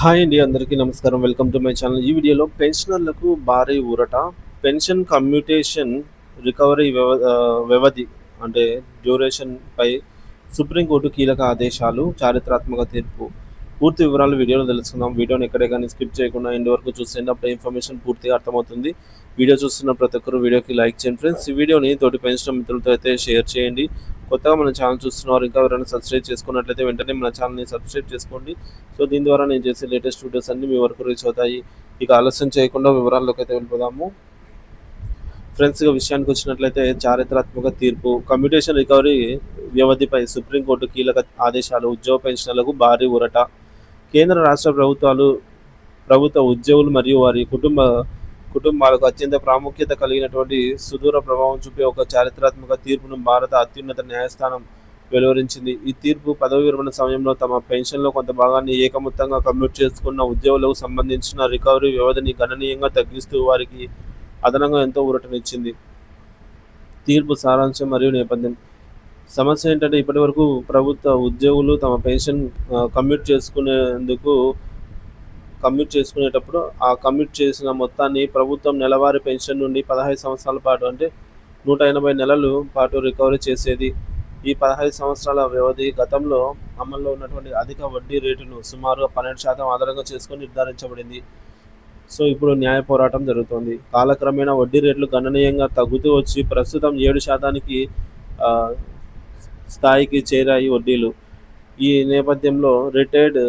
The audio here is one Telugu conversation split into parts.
హాయ్ అండి అందరికీ నమస్కారం. Welcome to my channel. ఈ వీడియోలో పెన్షనర్లకు భారీ ఊరట. పెన్షన్ కమ్యూటేషన్ రికవరీ వ్యవ వ్యవధి అంటే డ్యూరేషన్ పై సుప్రీంకోర్టు కీలక ఆదేశాలు చారిత్రాత్మక తీర్పు. పూర్తి వివరాలు వీడియోలో తెలుసుకుందాం. వీడియోని ఎక్కడే కానీ స్కిప్ చేయకుండా ఎండ్ వరకు చూసేయండి. అప్పుడు ఇన్ఫర్మేషన్ పూర్తిగా అర్థమవుతుంది. వీడియో చూస్తున్న ప్రతి ఒక్కరు వీడియోకి లైక్ చేయండి ఫ్రెండ్స్. ఈ వీడియోని తోటి పెన్షన్ మిత్రులతో అయితే షేర్ చేయండి. కొత్తగా మన ఛానల్ చూస్తున్నారు ఇంకా ఎవరైనా సబ్స్క్రైబ్ చేసుకున్నట్లయితే వెంటనే మన ఛానల్ని సబ్స్క్రైబ్ చేసుకోండి. సో దీని ద్వారా నేను చేసే లేటెస్ట్ వీడియోస్ అన్ని మీ వరకు రీచ్ అవుతాయి. ఇక ఆలస్యం చేయకుండా వివరాల్లోకి అయితే వెళ్ళిపోదాము. ఫ్రెండ్స్ విషయానికి వచ్చినట్లయితే చారిత్రాత్మక తీర్పు కమ్యూటేషన్ రికవరీ వ్యవధిపై సుప్రీంకోర్టు కీలక ఆదేశాలు ఉద్యోగ పెన్షన్లకు భారీ ఊరట. కేంద్ర రాష్ట్ర ప్రభుత్వాలు ప్రభుత్వ ఉద్యోగులు మరియు వారి కుటుంబ కుటుంబాలకు అత్యంత ప్రాముఖ్యత కలిగినటువంటి సుదూర ప్రభావం చూపే ఒక చారిత్రాత్మక తీర్పును భారత అత్యున్నత న్యాయస్థానం వెలువరించింది. ఈ తీర్పు పదవి విరమణ సమయంలో తమ పెన్షన్లో కొంత భాగాన్ని ఏకమొత్తంగా కమ్యూట్ చేసుకున్న ఉద్యోగులకు సంబంధించిన రికవరీ వ్యవధిని గణనీయంగా తగ్గిస్తూ వారికి అదనంగా ఎంతో ఊరటనిచ్చింది. తీర్పు సారాంశం మరియు నేపథ్యం. సమస్య ఏంటంటే ఇప్పటివరకు ప్రభుత్వ ఉద్యోగులు తమ పెన్షన్ కమ్యూట్ చేసుకునేందుకు కమ్యూట్ చేసుకునేటప్పుడు ఆ కమ్యూట్ చేసిన మొత్తాన్ని ప్రభుత్వం నెలవారీ పెన్షన్ నుండి పదహైదు సంవత్సరాల పాటు అంటే నూట ఎనభై నెలలు పాటు రికవరీ చేసేది. ఈ పదహైదు సంవత్సరాల వ్యవధి గతంలో అమల్లో ఉన్నటువంటి అధిక వడ్డీ రేటును సుమారుగా పన్నెండు శాతం ఆధారంగా చేసుకొని నిర్ధారించబడింది. సో ఇప్పుడు న్యాయ పోరాటం జరుగుతోంది. కాలక్రమేణా వడ్డీ రేట్లు గణనీయంగా తగ్గుతూ వచ్చి ప్రస్తుతం ఏడు శాతానికి స్థాయికి చేరాయి వడ్డీలు. ఈ నేపథ్యంలో రిటైర్డ్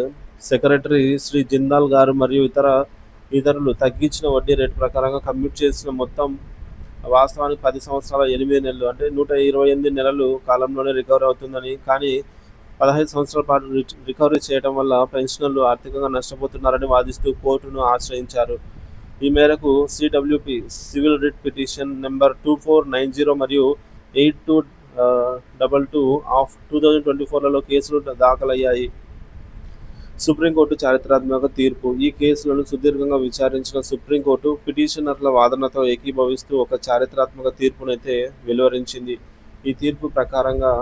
సెక్రటరీ శ్రీ జిందాల్ గారు మరియు ఇతర ఇతరులు తగ్గించిన వడ్డీ రేటు ప్రకారంగా కమ్యూట్ చేసిన మొత్తం వాస్తవానికి పది సంవత్సరాల ఎనిమిది నెలలు అంటే నూట ఇరవై ఎనిమిది నెలలు కాలంలోనే రికవరీ అవుతుందని. కానీ పదహైదు సంవత్సరాల పాటు రికవరీ చేయడం వల్ల పెన్షనర్లు ఆర్థికంగా నష్టపోతున్నారని వాదిస్తూ కోర్టును ఆశ్రయించారు. ఈ మేరకు CWP civil writ petition number two four nine zero మరియు eight two double two of two thousand twenty ఫోర్లలో కేసులు దాఖలయ్యాయి. సుప్రీంకోర్టు చారిత్రాత్మక తీర్పు. ఈ కేసులను సుదీర్ఘంగా విచారించిన సుప్రీంకోర్టు పిటిషనర్ల వాదనతో ఏకీభవిస్తూ ఒక చారిత్రాత్మక తీర్పునైతే వెలువరించింది. ఈ తీర్పు ప్రకారంగా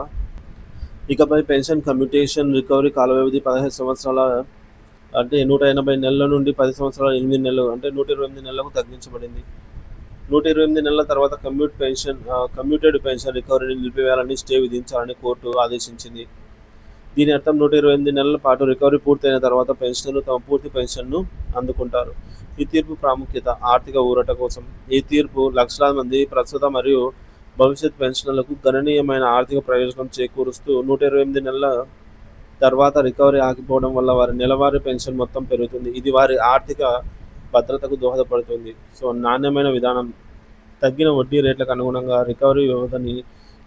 ఇకపై పెన్షన్ కమ్యూటేషన్ రికవరీ కాల వ్యవధి పదహైదు సంవత్సరాల అంటే నూట ఎనభై నెలల నుండి పది సంవత్సరాల ఎనిమిది నెలలు అంటే నూట ఇరవై ఎనిమిది నెలలకు తగ్గించబడింది. నూట ఇరవై ఎనిమిది నెలల తర్వాత కమ్యూట్ పెన్షన్ కమ్యూటెడ్ పెన్షన్ రికవరీని నిలిపివేయాలని స్టే విధించాలని కోర్టు ఆదేశించింది. దీని అర్థం నూట ఇరవై ఎనిమిది నెలల పాటు రికవరీ పూర్తయిన తర్వాత పెన్షన్లు తమ పూర్తి పెన్షన్ను అందుకుంటారు. ఈ తీర్పు ప్రాముఖ్యత ఆర్థిక ఊరట కోసం. ఈ తీర్పు లక్షలాది మంది ప్రస్తుత మరియు భవిష్యత్ పెన్షన్లకు గణనీయమైన ఆర్థిక ప్రయోజనం చేకూరుస్తూ నూట ఇరవై ఎనిమిది నెలల తర్వాత రికవరీ ఆగిపోవడం వల్ల వారి నెలవారీ పెన్షన్ మొత్తం పెరుగుతుంది. ఇది వారి ఆర్థిక భద్రతకు దోహదపడుతుంది. సో నాణ్యమైన విధానం తగ్గిన వడ్డీ రేట్లకు అనుగుణంగా రికవరీ వ్యవధిని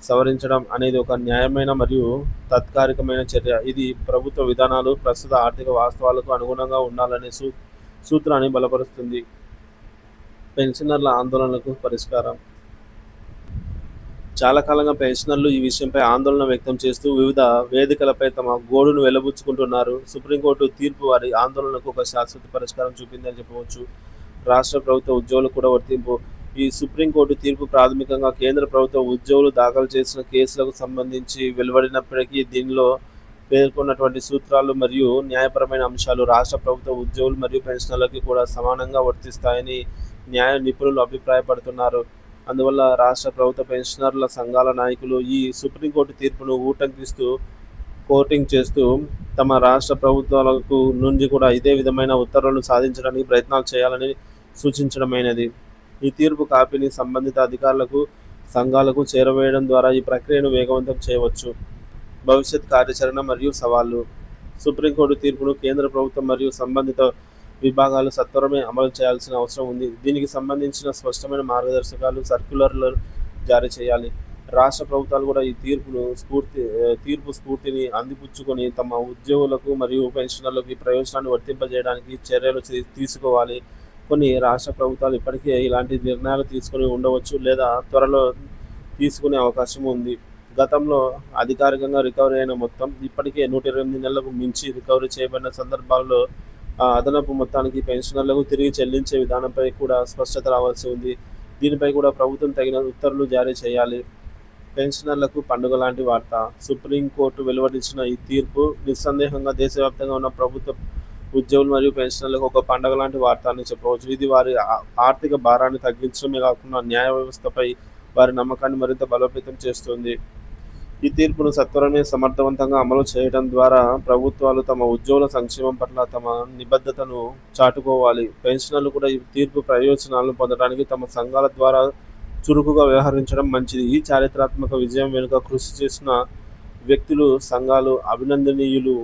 సవరించడం అనేది ఒక న్యాయమైన మరియు తాత్కాలికమైన చర్య. ఇది ప్రభుత్వ విధానాలు ప్రస్తుత ఆర్థిక వాస్తవాలకు అనుగుణంగా ఉండాలనే సూ సూత్రాన్ని బలపరుస్తుంది. పెన్షనర్ల ఆందోళనలకు పరిష్కారం. చాలా కాలంగా పెన్షనర్లు ఈ విషయంపై ఆందోళన వ్యక్తం చేస్తూ వివిధ వేదికలపై తమ గోడును వెలబుచ్చుకుంటున్నారు. సుప్రీంకోర్టు తీర్పు వారి ఆందోళనకు ఒక శాశ్వత పరిష్కారం చూపిందని చెప్పవచ్చు. రాష్ట్ర ప్రభుత్వ ఉద్యోగులు కూడా వర్తింపు ఈ సుప్రీంకోర్టు తీర్పు ప్రాథమికంగా కేంద్ర ప్రభుత్వ ఉద్యోగులు దాఖలు చేసిన కేసులకు సంబంధించి వెలువడినప్పటికీ దీనిలో పేర్కొన్నటువంటి సూత్రాలు మరియు న్యాయపరమైన అంశాలు రాష్ట్ర ప్రభుత్వ ఉద్యోగులు మరియు పెన్షనర్లకి కూడా సమానంగా వర్తిస్తాయని న్యాయ నిపుణులు అభిప్రాయపడుతున్నారు. అందువల్ల రాష్ట్ర ప్రభుత్వ పెన్షనర్ల సంఘాల నాయకులు ఈ సుప్రీంకోర్టు తీర్పును ఊటంకిస్తూ కోటింగ్ చేస్తూ తమ రాష్ట్ర ప్రభుత్వాలకు నుండి కూడా ఇదే విధమైన ఉత్తర్వులను సాధించడానికి ప్రయత్నాలు చేయాలని సూచించడమైనది. ఈ తీర్పు కాపీని సంబంధిత అధికారులకు సంఘాలకు చేరవేయడం ద్వారా ఈ ప్రక్రియను వేగవంతం చేయవచ్చు. భవిష్యత్ కార్యాచరణ మరియు సవాళ్ళు. సుప్రీంకోర్టు తీర్పును కేంద్ర ప్రభుత్వం మరియు సంబంధిత విభాగాలు సత్వరమే అమలు చేయాల్సిన అవసరం ఉంది. దీనికి సంబంధించిన స్పష్టమైన మార్గదర్శకాలు సర్క్యులర్లు జారీ చేయాలి. రాష్ట్ర ప్రభుత్వాలు కూడా ఈ తీర్పును స్ఫూర్తి తీర్పు స్ఫూర్తిని అందిపుచ్చుకొని తమ ఉద్యోగులకు మరియు పెన్షనర్లకు ఈ ప్రయోజనాన్ని వర్తింపజేయడానికి చర్యలు తీసుకోవాలి. కొన్ని రాష్ట్ర ప్రభుత్వాలు ఇప్పటికే ఇలాంటి నిర్ణయాలు తీసుకొని ఉండవచ్చు లేదా త్వరలో తీసుకునే అవకాశం ఉంది. గతంలో అధికారికంగా రికవరీ అయిన మొత్తం ఇప్పటికే నూట ఇరవై ఎనిమిది నెలలకు మించి రికవరీ చేయబడిన సందర్భాల్లో అదనపు మొత్తానికి పెన్షనర్లకు తిరిగి చెల్లించే విధానంపై కూడా స్పష్టత రావాల్సి ఉంది. దీనిపై కూడా ప్రభుత్వం తగిన ఉత్తర్వులు జారీ చేయాలి. పెన్షనర్లకు పండుగ లాంటి వార్త. సుప్రీంకోర్టు వెలువరించిన ఈ తీర్పు నిస్సందేహంగా దేశవ్యాప్తంగా ఉన్న ప్రభుత్వ ఉద్యోగులు మరియు పెన్షనర్లకు ఒక పండగ లాంటి వార్త అని చెప్పవచ్చు. ఇది వారి ఆర్థిక భారాన్ని తగ్గించడమే కాకుండా న్యాయ వ్యవస్థపై వారి నమ్మకాన్ని మరింత బలోపేతం చేస్తుంది. ఈ తీర్పును సత్వరమే సమర్థవంతంగా అమలు చేయడం ద్వారా ప్రభుత్వాలు తమ ఉద్యోగుల సంక్షేమం పట్ల తమ నిబద్ధతను చాటుకోవాలి. పెన్షనర్లు కూడా ఈ తీర్పు ప్రయోజనాలను పొందడానికి తమ సంఘాల ద్వారా చురుకుగా వ్యవహరించడం మంచిది. ఈ చారిత్రాత్మక విజయం వెనుక కృషి చేసిన వ్యక్తులు సంఘాలు అభినందనీయులు